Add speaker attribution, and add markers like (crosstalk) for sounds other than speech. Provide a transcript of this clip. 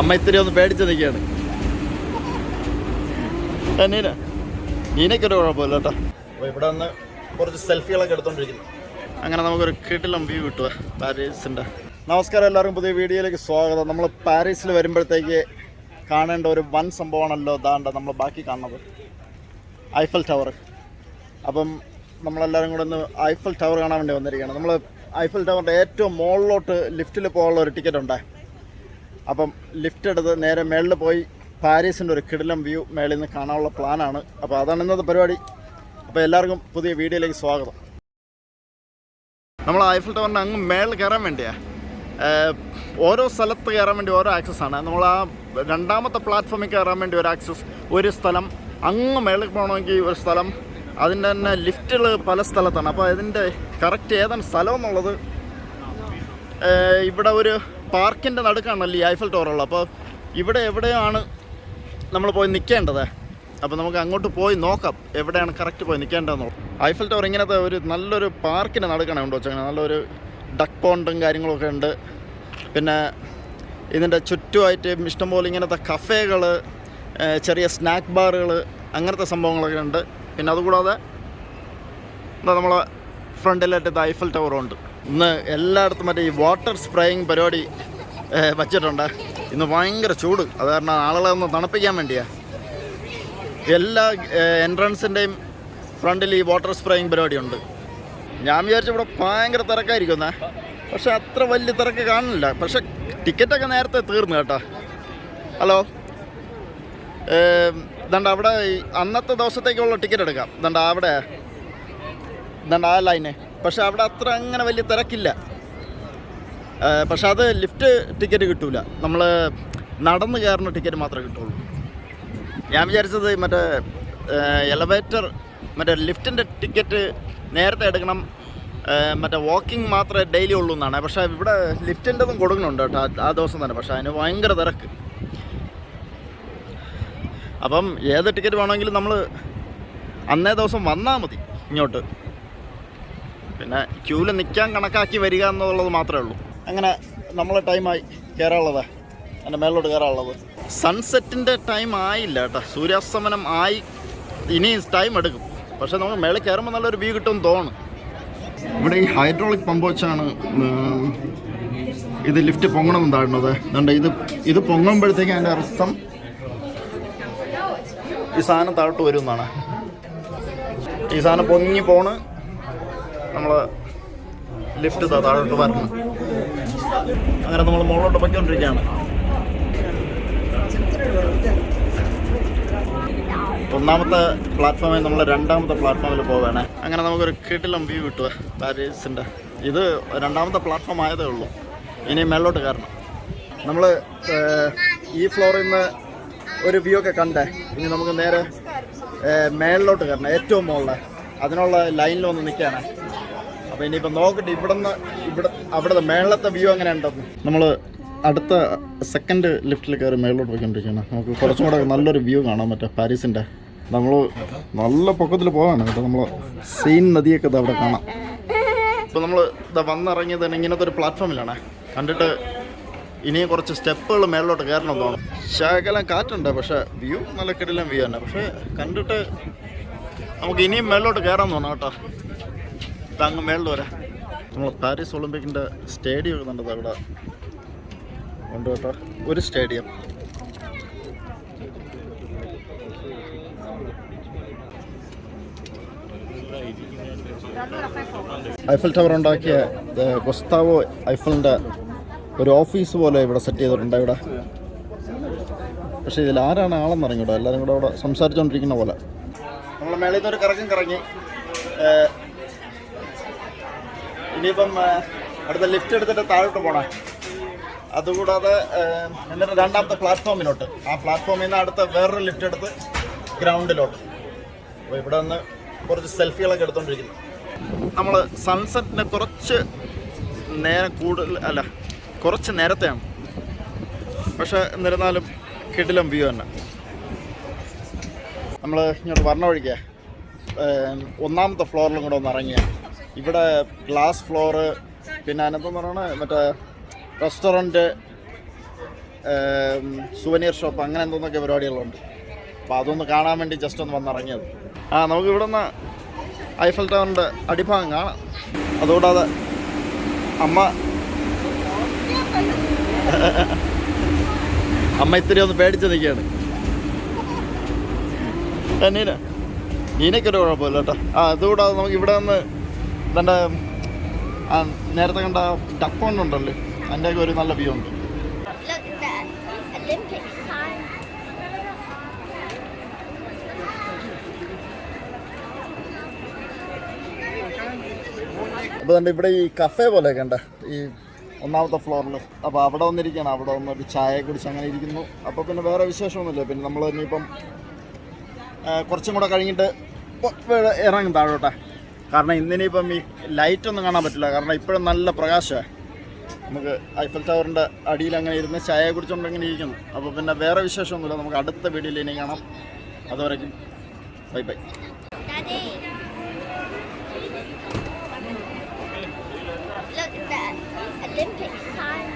Speaker 1: അമ്മ ഇത്തിരി ഒന്ന് പേടിച്ച് നിൽക്കുകയാണ്. നീന. നീനയ്ക്കൊരു കുഴപ്പമില്ല കേട്ടോ. അപ്പോൾ ഇവിടെ നിന്ന് കുറച്ച് സെൽഫികളൊക്കെ എടുത്തോണ്ടിരിക്കുന്നു. അങ്ങനെ നമുക്കൊരു കിട്ടിലും വ്യൂ കിട്ടുക പാരീസിന്റെ നമസ്കാരം എല്ലാവർക്കും പുതിയ വീഡിയോയിലേക്ക് സ്വാഗതം. നമ്മൾ പാരീസിൽ വരുമ്പോഴത്തേക്ക് കാണേണ്ട ഒരു വൻ സംഭവമാണല്ലോ ദാണ്ട നമ്മൾ ബാക്കി കാണുന്നത്. ഐഫൽ ടവർ അപ്പം നമ്മളെല്ലാവരും കൂടെ ഒന്ന് ഐഫൽ ടവർ കാണാൻ വേണ്ടി വന്നിരിക്കുകയാണ്. നമ്മൾ ഐഫൽ ടവറിന്റെ ഏറ്റവും മുകളിലോട്ട് ലിഫ്റ്റിൽ പോകാനുള്ള ഒരു ടിക്കറ്റ് ഉണ്ട്? അപ്പം ലിഫ്റ്റ് എടുത്ത് നേരെ മേളിൽ പോയി പാരീസിന്റെ ഒരു കിടിലം വ്യൂ മേളിൽ നിന്ന് കാണാനുള്ള പ്ലാനാണ് അപ്പോൾ അതാണ് ഇന്നത്തെ പരിപാടി. അപ്പോൾ എല്ലാവർക്കും പുതിയ വീഡിയോയിലേക്ക് സ്വാഗതം. നമ്മൾ ഐഫിൽ ടവറിന് അങ്ങ് മേളിൽ കയറാൻ വേണ്ടിയാ. ഓരോ സ്ഥലത്ത് കയറാൻ വേണ്ടി ഓരോ ആക്സസ് ആണ്. നമ്മൾ ആ രണ്ടാമത്തെ പ്ലാറ്റ്ഫോമിൽ കയറാൻ വേണ്ടി ഒരു ആക്സസ് ഒരു സ്ഥലം അങ്ങ് മേളിൽ പോകണമെങ്കിൽ ഒരു സ്ഥലം അതിന്റെ തന്നെ ലിഫ്റ്റുകൾ പല സ്ഥലത്താണ്. അപ്പോൾ അതിന്റെ കറക്റ്റ് ഏതാണ് സ്ഥലം എന്നുള്ളത് ഇവിടെ ഒരു പാർക്കിന്റെ നടുക്കാണല്ലോ ഈ ഐഫൽ ടവർ ഉള്ളത്? അപ്പോൾ ഇവിടെ എവിടെയാണ് നമ്മൾ പോയി നിൽക്കേണ്ടത് അപ്പോൾ നമുക്ക് അങ്ങോട്ട് പോയി നോക്കാം. എവിടെയാണ് കറക്റ്റ് പോയി നിൽക്കേണ്ടതെന്ന് ഐഫൽ ടവർ ഇങ്ങനത്തെ ഒരു നല്ലൊരു പാർക്കിന്റെ നടുക്കാണ് ഉണ്ടോ വെച്ചാൽ നല്ലൊരു ഡക്ക് പോണ്ടും കാര്യങ്ങളൊക്കെ ഉണ്ട്. പിന്നെ ഇതിന്റെ ചുറ്റുമായിട്ട് ഇഷ്ടംപോലെ ഇങ്ങനത്തെ കഫേകൾ ചെറിയ സ്നാക്ക് ബാറുകൾ അങ്ങനത്തെ സംഭവങ്ങളൊക്കെ ഉണ്ട്. പിന്നെ അതുകൂടാതെ എന്താ നമ്മളെ ഫ്രണ്ടിലായിട്ട് ഐഫൽ ടവറും ഉണ്ട്. ഇന്ന് എല്ലായിടത്തും മറ്റേ ഈ വാട്ടർ സ്പ്രേയിങ് പരിപാടി വച്ചിട്ടുണ്ട്. ഇന്ന് ഭയങ്കര ചൂട്. അത് കാരണം ആളുകളെ ഒന്ന് തണുപ്പിക്കാൻ വേണ്ടിയാ. എല്ലാ എൻട്രൻസിന്റെയും ഫ്രണ്ടിൽ ഈ വാട്ടർ സ്പ്രേയിങ് പരിപാടിയുണ്ട്. ഞാൻ വിചാരിച്ചു ഇവിടെ ഭയങ്കര തിരക്കായിരിക്കുന്ന പക്ഷെ അത്ര വലിയ തിരക്ക് കാണില്ല പക്ഷെ ടിക്കറ്റൊക്കെ നേരത്തെ തീർന്നു കേട്ടോ. ഹലോ? ദണ്ട അവിടെ അന്നത്തെ ദിവസത്തേക്കുള്ള ടിക്കറ്റ് എടുക്കാം. ദണ്ട അവിടെ. ദണ്ട ആ ലൈന് പക്ഷെ അവിടെ അത്ര അങ്ങനെ വലിയ തിരക്കില്ല. പക്ഷെ അത് ലിഫ്റ്റ് ടിക്കറ്റ് കിട്ടൂല. നമ്മൾ നടന്ന് കയറുന്ന ടിക്കറ്റ് മാത്രമേ കിട്ടുള്ളൂ. ഞാൻ വിചാരിച്ചത് മറ്റേ എലവേറ്റർ മറ്റേ ലിഫ്റ്റിന്റെ ടിക്കറ്റ് നേരത്തെ എടുക്കണം. മറ്റേ വാക്കിംഗ് മാത്രമേ ഡെയിലി ഉള്ളൂ എന്നാണ്. പക്ഷേ ഇവിടെ ലിഫ്റ്റിന്റെതും കൊടുക്കുന്നുണ്ട് കേട്ടോ. ആ ദിവസം തന്നെ. പക്ഷേ അതിന് ഭയങ്കര തിരക്ക്. അപ്പം ഏത് ടിക്കറ്റ് വേണമെങ്കിലും നമ്മൾ അന്നേ ദിവസം വന്നാൽ മതി ഇങ്ങോട്ട്. പിന്നെ ക്യൂവിൽ നിൽക്കാൻ കണക്കാക്കി വരിക എന്നുള്ളത് മാത്രമേ ഉള്ളൂ. അങ്ങനെ നമ്മളെ ടൈമായി കയറാനുള്ളത് എന്റെ മേളിലോട്ട് കയറാനുള്ളത് സൺസെറ്റിന്റെ ടൈം ആയില്ല കേട്ടോ. സൂര്യാസ്തമനം ആയി ഇനി ടൈം എടുക്കും. പക്ഷേ നമുക്ക് മേളിൽ കയറുമ്പോൾ നല്ലൊരു വ്യൂ കിട്ടും തോന്നുന്നു. ഇവിടെ ഈ ഹൈഡ്രോളിക് പമ്പ് വെച്ചാണ് ഇത് ലിഫ്റ്റ് പൊങ്ങണം താഴുന്നത് അതുകൊണ്ട് ഇത് ഇത് പൊങ്ങുമ്പോഴത്തേക്ക് അതിന്റെ അർത്ഥം ഈ സാധനം താഴോട്ട് വരും എന്നാണ്. ഈ സാധനം പൊങ്ങി പോണ് നമ്മൾ ലിഫ്റ്റ് താഴോട്ട് വരണം. അങ്ങനെ നമ്മൾ മുകളിലോട്ട് പൊയ്ക്കൊണ്ടിരിക്കുകയാണ്. ഒന്നാമത്തെ പ്ലാറ്റ്ഫോമിൽ നമ്മൾ രണ്ടാമത്തെ പ്ലാറ്റ്ഫോമിൽ പോവുകയാണ്. അങ്ങനെ നമുക്കൊരു കിടിലം വ്യൂ കിട്ടുക. പാരീസിന്റെ ഇത് രണ്ടാമത്തെ പ്ലാറ്റ്ഫോം ആയതേ ഉള്ളൂ. ഇനി മേളിലോട്ട് കയറണം. നമ്മൾ ഈ ഫ്ലോറിൽ നിന്ന് ഒരു വ്യൂ ഒക്കെ കണ്ടേ. ഇനി നമുക്ക് നേരെ മേളിലോട്ട് കയറണം. ഏറ്റവും മുകളിൽ അതിനുള്ള ലൈനിൽ ഒന്ന് നിൽക്കുകയാണ്. അപ്പോൾ ഇനിയിപ്പോൾ നോക്കട്ടെ ഇവിടെ നിന്ന് ഇവിടെ അവിടുത്തെ മേളത്തെ വ്യൂ അങ്ങനെ ഉണ്ടെന്ന് നമ്മൾ അടുത്ത സെക്കൻഡ് ലിഫ്റ്റിൽ കയറി മേളിലോട്ട് പോയിക്കൊണ്ടിരിക്കുകയാണ്. നമുക്ക് കുറച്ചും കൂടെ നല്ലൊരു വ്യൂ കാണാൻ പറ്റും പാരീസിന്റെ. നമ്മൾ നല്ല പൊക്കത്തിൽ പോകാണ് കേട്ടോ നമ്മൾ സെയിൻ നദിയൊക്കെ ഇത് അവിടെ കാണാം. ഇപ്പോൾ നമ്മൾ ഇതാ വന്നിറങ്ങിയത് തന്നെ ഇങ്ങനത്തെ ഒരു പ്ലാറ്റ്ഫോമിലാണ് കണ്ടിട്ട് ഇനിയും കുറച്ച് സ്റ്റെപ്പുകൾ മേളിലോട്ട് കയറണം തോന്നും ശകലം കാറ്റുണ്ട് പക്ഷേ വ്യൂ നല്ല കിടിലം വ്യൂ തന്നെ. പക്ഷേ കണ്ടിട്ട് നമുക്ക് ഇനിയും മേളിലോട്ട് കയറാൻ തോന്നാം കേട്ടോ. അങ്ങ് മേളിൽ വരാം. നമ്മൾ പാരീസ് ഒളിമ്പിക്കിന്റെ സ്റ്റേഡിയം ഒക്കെ കണ്ടത് അവിടെ ഉണ്ട് കേട്ടോ. ഒരു സ്റ്റേഡിയം. ഐഫൽ ടവർ ഉണ്ടാക്കിയ ഗുസ്താവോ ഐഫലിന്റെ ഒരു ഓഫീസ് പോലെ ഇവിടെ സെറ്റ് ചെയ്തിട്ടുണ്ട് ഇവിടെ. പക്ഷേ ഇതിൽ ആരാണ് ആളെന്ന് അറിഞ്ഞൂടാ. എല്ലാവരും കൂടെ അവിടെ സംസാരിച്ചുകൊണ്ടിരിക്കുന്ന പോലെ. നമ്മൾ മേളിൽ നിന്ന് ഒരു കറക്കം കറങ്ങി. ഇനിയിപ്പം അടുത്ത ലിഫ്റ്റ് എടുത്തിട്ട് താഴോട്ട് പോണേ. അതുകൂടാതെ എന്നിട്ട് രണ്ടാമത്തെ പ്ലാറ്റ്ഫോമിലോട്ട് ആ പ്ലാറ്റ്ഫോമിൽ നിന്ന് അടുത്ത വേറൊരു ലിഫ്റ്റ് എടുത്ത് ഗ്രൗണ്ടിലോട്ട് അപ്പോൾ ഇവിടെ നിന്ന് കുറച്ച് സെൽഫികളൊക്കെ എടുത്തുകൊണ്ടിരിക്കുന്നു നമ്മൾ സൺസെറ്റിന് കുറച്ച് നേരം കൂടുതൽ അല്ല കുറച്ച് നേരത്തെയാണ്. പക്ഷെ എന്നിരുന്നാലും കിടിലം വ്യൂ തന്നെ. നമ്മൾ ഇങ്ങോട്ട് വരണ വഴിക്ക് ഒന്നാമത്തെ ഫ്ലോറിലും കൂടെ ഒന്ന് ഇറങ്ങിയ. ഇവിടെ ഗ്ലാസ് ഫ്ലോറ് പിന്നെ അതിനകത്തെന്ന് പറയണ മറ്റേ റെസ്റ്റോറന്റ് സുവനീർ ഷോപ്പ് അങ്ങനെ എന്തോന്നൊക്കെ പരിപാടികളുണ്ട്. അപ്പോൾ അതൊന്ന് കാണാൻ വേണ്ടി ജസ്റ്റ് ഒന്ന് വന്നിറങ്ങിയത്. ആ നമുക്ക് ഇവിടെ നിന്ന് ഐഫൽ ടവറിന്റെ അടിഭാഗം കാണാം. അതുകൂടാതെ അമ്മ (laughs) അമ്മ ഇത്തിരി ഒന്ന് പേടിച്ച് നിൽക്കുകയാണ്. നീന. നീനയ്ക്കൊരു കുഴപ്പമില്ല കേട്ടോ. ആ അതുകൂടാതെ നമുക്ക് ഇവിടെ നിന്ന് തന്റെ ആ നേരത്തെ കണ്ട ഡക്ക് പോണ്ട് ഉണ്ടല്ലോ? അതിന്റെയൊക്കെ ഒരു നല്ല വ്യൂ ഉണ്ട്. അപ്പോൾ തന്നെ ഇവിടെ ഈ കഫേ പോലെയൊക്കെ ഉണ്ട് ഈ ഒന്നാമത്തെ ഫ്ലോറിൽ അപ്പോൾ അവിടെ വന്നിരിക്കുകയാണ്. അവിടെ വന്ന് ഒരു ചായ കുടിച്ച് അങ്ങനെ ഇരിക്കുന്നു. അപ്പോൾ പിന്നെ വേറെ വിശേഷമൊന്നുമില്ല. പിന്നെ നമ്മൾ ഇനിയിപ്പം കുറച്ചും കൂടെ കഴിഞ്ഞിട്ട് ഇറങ്ങും താഴോട്ടെ. കാരണം ഇന്നിനിപ്പം ഈ ലൈറ്റ് ഒന്നും കാണാൻ പറ്റില്ല. കാരണം ഇപ്പോഴും നല്ല പ്രകാശമാണ് നമുക്ക് ഐഫൽ ടവറിന്റെ അടിയിൽ അങ്ങനെ ഇരുന്ന് ചായ കുടിച്ചുകൊണ്ട് ഇങ്ങനെ ഇരിക്കുന്നു. അപ്പോൾ പിന്നെ വേറെ വിശേഷമൊന്നുമില്ല. നമുക്ക് അടുത്ത വീഡിയോയിൽ ഇനി കാണാം. അതുവരയ്ക്കും bye bye
Speaker 2: Look at that. Olympic sign.